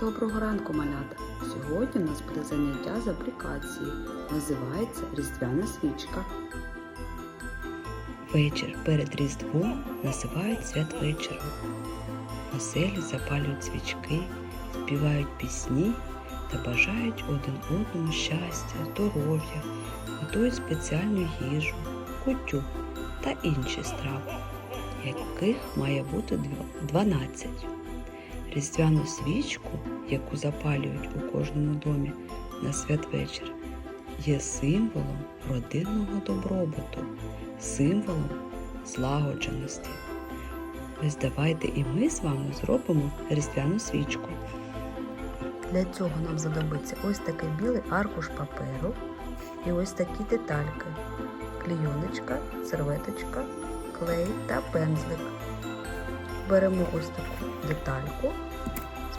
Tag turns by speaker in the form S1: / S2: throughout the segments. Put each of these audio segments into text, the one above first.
S1: Доброго ранку, малята! Сьогодні у нас буде заняття з аплікації. Називається Різдвяна свічка.
S2: Вечір перед Різдвом називають святвечором. Оселі запалюють свічки, співають пісні та бажають один одному щастя, здоров'я, готують спеціальну їжу, кутю та інші страви, яких має бути 12. Різдвяну свічку, яку запалюють у кожному домі на святвечір, є символом родинного добробуту, символом злагодженості. Ось давайте і ми з вами зробимо різдвяну свічку.
S1: Для цього нам знадобиться ось такий білий аркуш паперу і ось такі детальки: клійоночка, серветочка, клей та пензлик. Беремо ось таку детальку.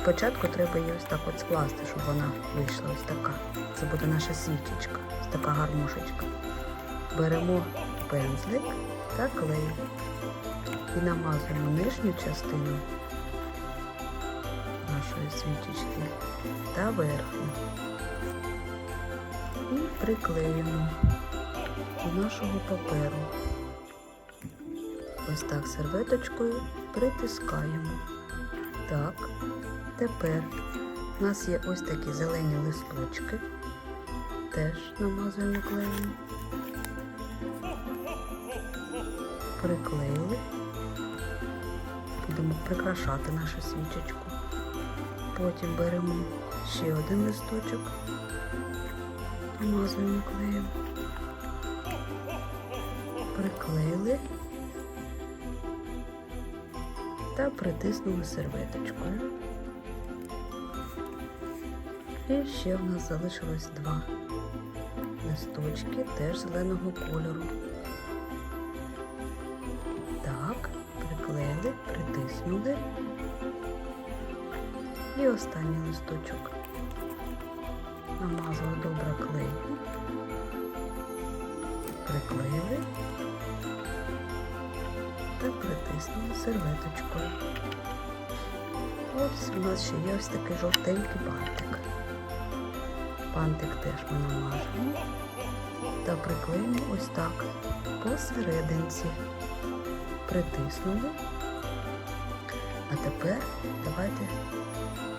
S1: Спочатку треба її ось так от скласти, щоб вона вийшла ось така. Це буде наша свічечка, ось така гармошечка. Беремо пензлик та клей і намазуємо нижню частину нашої свічечки та верхню. І приклеїмо до нашого паперу. Ось так серветочкою притискаємо. Так, тепер у нас є ось такі зелені листочки. Теж намазуємо клеєм. Приклеїли. Будемо прикрашати нашу свічечку. Потім беремо ще один листочок, намазуємо клеєм. Приклеїли та притиснули серветочкою. І ще в нас залишилось два листочки теж зеленого кольору. Так, приклеїли, притиснули. І останній листочок. Намазали добре клеєм. Приклеїли та притиснули серветочкою. Ось у нас ще є ось такий жовтенький бантик. Бантик теж ми намажемо та приклеїмо ось так посерединці. Притиснули. А тепер давайте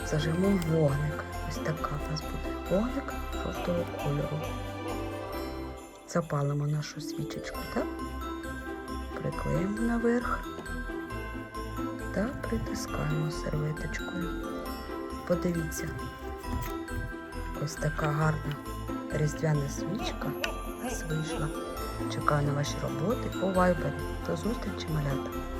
S1: зажимо вогник. Ось така у нас буде вогник жовтого кольору. Запалимо нашу свічечку, так? Приклеїмо наверх та притискаємо серветочкою. Подивіться, ось така гарна різдвяна свічка вийшла. Чекаю на ваші роботи вайбері. До зустрічі, малята!